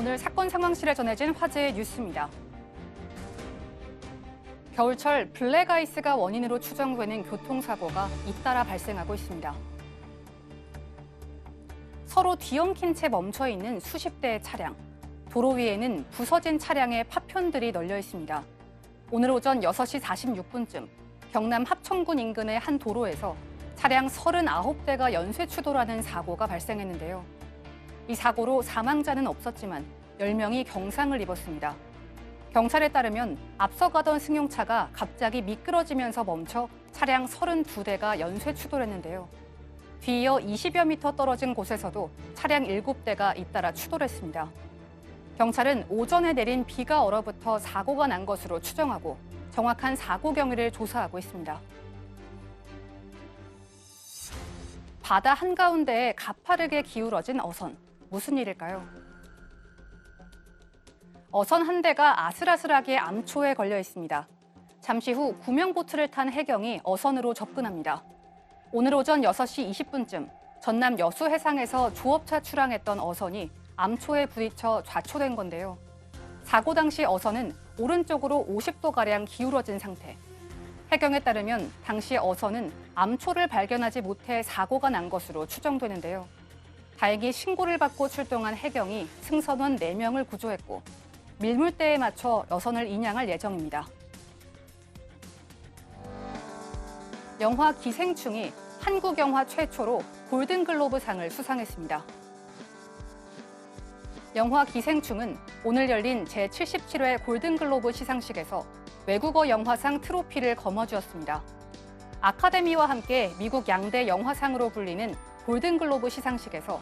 오늘 사건 상황실에 전해진 화제의 뉴스입니다. 겨울철 블랙아이스가 원인으로 추정되는 교통사고가 잇따라 발생하고 있습니다. 서로 뒤엉킨 채 멈춰 있는 수십 대의 차량. 도로 위에는 부서진 차량의 파편들이 널려 있습니다. 오늘 오전 6시 46분쯤 경남 합천군 인근의 한 도로에서 차량 39대가 연쇄 추돌하는 사고가 발생했는데요. 이 사고로 사망자는 없었지만 10명이 경상을 입었습니다. 경찰에 따르면 앞서가던 승용차가 갑자기 미끄러지면서 멈춰 차량 32대가 연쇄 추돌했는데요. 뒤이어 20여 미터 떨어진 곳에서도 차량 7대가 잇따라 추돌했습니다. 경찰은 오전에 내린 비가 얼어붙어 사고가 난 것으로 추정하고 정확한 사고 경위를 조사하고 있습니다. 바다 한가운데에 가파르게 기울어진 어선. 무슨 일일까요? 어선 한 대가 아슬아슬하게 암초에 걸려 있습니다. 잠시 후 구명보트를 탄 해경이 어선으로 접근합니다. 오늘 오전 6시 20분쯤 전남 여수 해상에서 조업차 출항했던 어선이 암초에 부딪혀 좌초된 건데요. 사고 당시 어선은 오른쪽으로 50도가량 기울어진 상태. 해경에 따르면 당시 어선은 암초를 발견하지 못해 사고가 난 것으로 추정되는데요. 다행히 신고를 받고 출동한 해경이 승선원 4명을 구조했고 밀물대에 맞춰 여선을 인양할 예정입니다. 영화 기생충이 한국 영화 최초로 골든글로브상을 수상했습니다. 영화 기생충은 오늘 열린 제77회 골든글로브 시상식에서 외국어 영화상 트로피를 거머쥐었습니다. 아카데미와 함께 미국 양대 영화상으로 불리는 골든글로브 시상식에서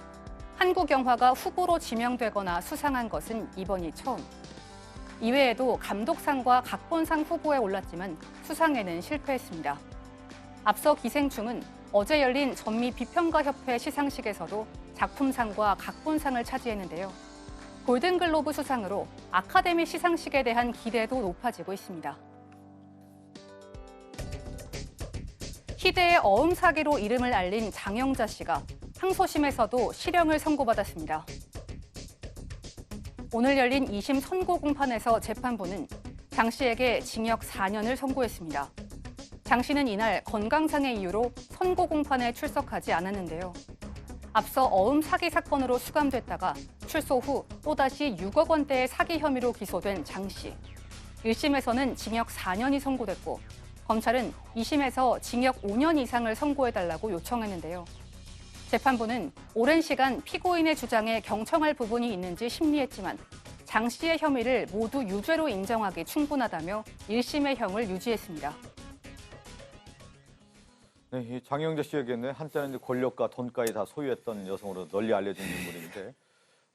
한국 영화가 후보로 지명되거나 수상한 것은 이번이 처음. 이외에도 감독상과 각본상 후보에 올랐지만 수상에는 실패했습니다. 앞서 기생충은 어제 열린 전미 비평가협회 시상식에서도 작품상과 각본상을 차지했는데요. 골든글로브 수상으로 아카데미 시상식에 대한 기대도 높아지고 있습니다. 희대의 어음 사기로 이름을 알린 장영자 씨가 항소심에서도 실형을 선고받았습니다. 오늘 열린 2심 선고 공판에서 재판부는 장 씨에게 징역 4년을 선고했습니다. 장 씨는 이날 건강상의 이유로 선고 공판에 출석하지 않았는데요. 앞서 어음 사기 사건으로 수감됐다가 출소 후 또다시 6억 원대의 사기 혐의로 기소된 장 씨. 1심에서는 징역 4년이 선고됐고 검찰은 2심에서 징역 5년 이상을 선고해달라고 요청했는데요. 재판부는 오랜 시간 피고인의 주장에 경청할 부분이 있는지 심리했지만 장 씨의 혐의를 모두 유죄로 인정하기 충분하다며 1심의 형을 유지했습니다. 네, 이 장영재 씨에게는 한때는 권력과 돈까지 다 소유했던 여성으로 널리 알려진 인물인데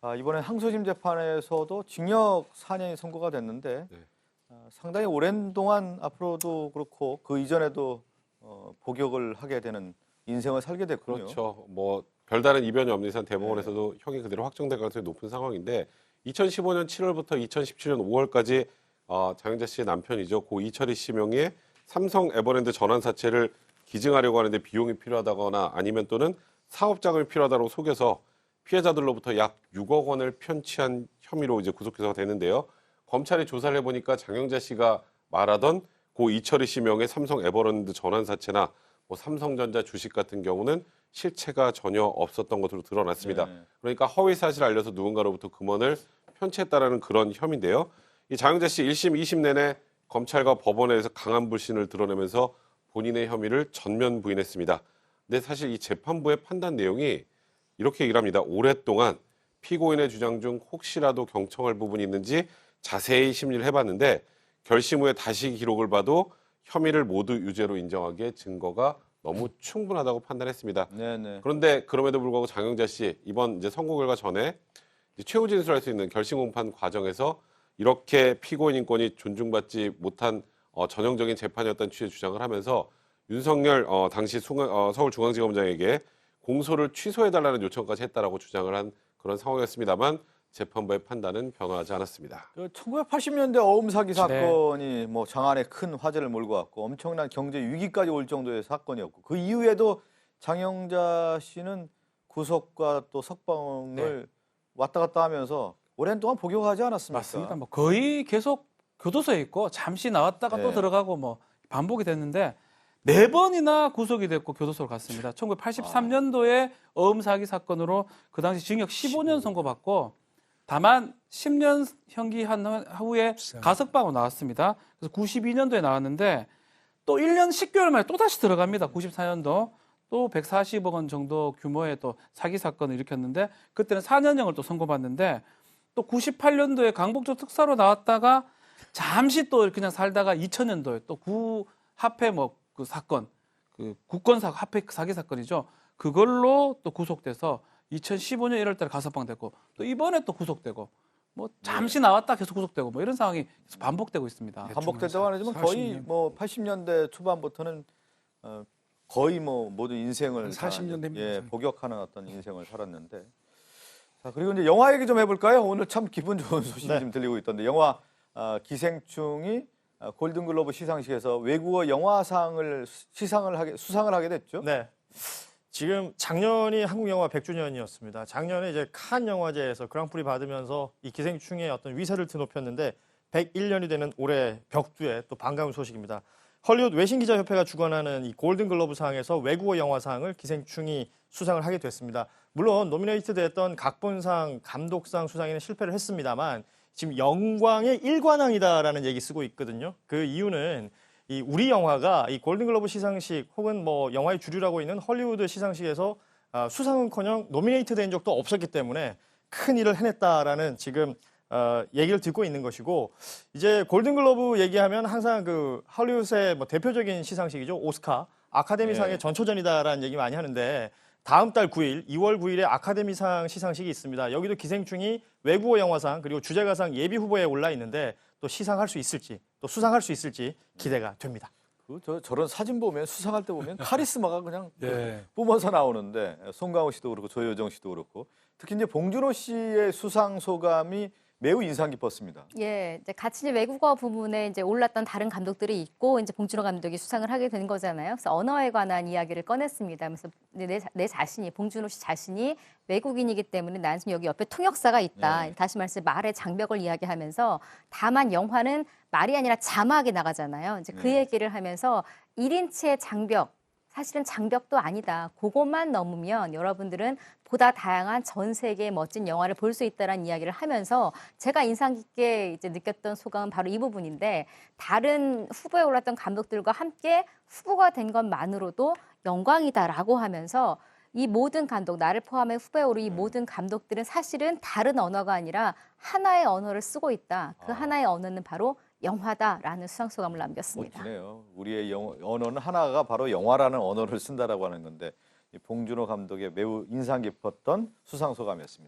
아, 이번에 항소심 재판에서도 징역 4년이 선고가 됐는데 네. 아, 상당히 오랜 동안 앞으로도 그렇고 그 이전에도 어, 복역을 하게 되는 인생을 살게 됐군요. 그렇죠. 뭐 별다른 이변이 없는 이상 대법원에서도 형이 그대로 확정될 가능성이 높은 상황인데 2015년 7월부터 2017년 5월까지 어, 장영자 씨의 남편이죠. 고 이철희 씨 명의의 삼성 에버랜드 전환 사채를 기증하려고 하는데 비용이 필요하다거나 아니면 또는 사업 자금이 필요하다고 속여서 피해자들로부터 약 6억 원을 편취한 혐의로 이제 구속기소가 됐는데요. 검찰이 조사를 해보니까 장영자 씨가 말하던 고 이철희 씨 명의 삼성 에버랜드 전환 사채나 뭐 삼성전자 주식 같은 경우는 실체가 전혀 없었던 것으로 드러났습니다. 네. 그러니까 허위 사실을 알려서 누군가로부터 금원을 편취했다라는 그런 혐의인데요. 이 장영자 씨 1심, 2심 내내 검찰과 법원에서 강한 불신을 드러내면서 본인의 혐의를 전면 부인했습니다. 근데 사실 이 재판부의 판단 내용이 이렇게 얘기를 합니다. 오랫동안 피고인의 주장 중 혹시라도 경청할 부분이 있는지 자세히 심리를 해봤는데 결심 후에 다시 기록을 봐도 혐의를 모두 유죄로 인정하기에 증거가 너무 충분하다고 판단했습니다. 네네. 그런데 그럼에도 불구하고 장영자 씨 이번 이제 선고 결과 전에 이제 최후 진술할 수 있는 결심 공판 과정에서 이렇게 피고인 인권이 존중받지 못한 어, 전형적인 재판이었다는 취지의 주장을 하면서 윤석열 어, 당시 숭- 어, 서울중앙지검장에게 공소를 취소해달라는 요청까지 했다라고 주장을 한 그런 상황이었습니다만 재판부의 판단은 변화하지 않았습니다. 그 1980년대 어음 사기 네. 사건이 뭐 장안에 큰 화제를 몰고 왔고 엄청난 경제 위기까지 올 정도의 사건이었고 그 이후에도 장영자 씨는 구속과 또 석방을 왔다 갔다 하면서 오랜 동안 복역하지 않았습니까? 맞습니다. 뭐 거의 계속 교도소에 있고 잠시 나왔다가 또 네. 들어가고 뭐 반복이 됐는데 네 번이나 구속이 됐고 교도소로 갔습니다. 1983년도에 어음 사기 사건으로 그 당시 징역 15년 선고받고 다만 10년 형기한 후에 가석방으로 나왔습니다. 그래서 92년도에 나왔는데 또 1년 10개월 만에 또 다시 들어갑니다. 94년도 또 140억 원 정도 규모의 또 사기 사건을 일으켰는데 그때는 4년형을 또 선고받는데 또 98년도에 강복조 특사로 나왔다가 잠시 또 그냥 살다가 2000년도에 또 구합회 뭐그 사건 그 국권 사 합회 사기 사건이죠. 그걸로 또 구속돼서 2015년 1월 달에 가석방 됐고 또 이번에 또 구속되고 뭐 잠시 나왔다 계속 구속되고 뭐 이런 상황이 계속 반복되고 있습니다. 반복됐다고 하지만 거의 뭐 80년대 초반부터는 어, 거의 뭐 모두 인생을 한 다, 40년 됩니다. 예, 복역하는 어떤 인생을 살았는데 자 그리고 이제 영화 얘기 좀 해볼까요? 오늘 참 기분 좋은 소식이 네. 좀 들리고 있던데 영화 어, 기생충이 어, 골든글로브 시상식에서 외국어 영화상을 수- 시상을 하게 수상을 하게 됐죠. 네. 지금 작년이 한국 영화 100주년이었습니다. 작년에 이제 칸 영화제에서 그랑프리 받으면서 이 기생충의 어떤 위세를 드높였는데 101년이 되는 올해 벽두에 또 반가운 소식입니다. 헐리우드 외신기자협회가 주관하는 이 골든글러브상에서 외국어 영화상을 기생충이 수상을 하게 됐습니다. 물론 노미네이트 됐던 각본상, 감독상 수상에는 실패를 했습니다만 지금 영광의 일관왕이다라는 얘기 쓰고 있거든요. 그 이유는 이 우리 영화가 이 골든글러브 시상식 혹은 뭐 영화의 주류라고 있는 헐리우드 시상식에서 아, 수상은커녕 노미네이트 된 적도 없었기 때문에 큰 일을 해냈다라는 지금 어, 얘기를 듣고 있는 것이고 이제 골든글러브 얘기하면 항상 그 헐리우드의 뭐 대표적인 시상식이죠 오스카 아카데미상의 예. 전초전이다라는 얘기 많이 하는데 다음 달 9일 2월 9일에 아카데미상 시상식이 있습니다. 여기도 기생충이 외국어 영화상 그리고 주제가상 예비 후보에 올라 있는데 또 시상할 수 있을지 또 수상할 수 있을지 기대가 됩니다. 그 저, 저런 사진 보면 수상할 때 보면 카리스마가 그냥 예. 뿜어서 나오는데 송강호 씨도 그렇고 조여정 씨도 그렇고 특히 이제 봉준호 씨의 수상 소감이 매우 인상 깊었습니다. 예, 이제 같이 이제 외국어 부분에 이제 올랐던 다른 감독들이 있고 이제 봉준호 감독이 수상을 하게 된 거잖아요. 그래서 언어에 관한 이야기를 꺼냈습니다. 그래서 내, 자- 내 자신이 봉준호 씨 자신이 외국인이기 때문에 난 지금 여기 옆에 통역사가 있다. 네. 다시 말해서 말의 장벽을 이야기하면서 다만 영화는 말이 아니라 자막이 나가잖아요. 이제 그 네. 얘기를 하면서 1인치의 장벽 사실은 장벽도 아니다. 그것만 넘으면 여러분들은 보다 다양한 전 세계의 멋진 영화를 볼 수 있다라는 이야기를 하면서 제가 인상 깊게 이제 느꼈던 소감은 바로 이 부분인데 다른 후보에 올랐던 감독들과 함께 후보가 된 것만으로도 영광이다라고 하면서 이 모든 감독 나를 포함해 후보에 오른 이 모든 감독들은 사실은 다른 언어가 아니라 하나의 언어를 쓰고 있다. 그 아. 하나의 언어는 바로 영화다라는 수상 소감을 남겼습니다. 멋지네요. 우리의 영어, 언어는 하나가 바로 영화라는 언어를 쓴다라고 하는 건데 이 봉준호 감독의 매우 인상 깊었던 수상 소감이었습니다.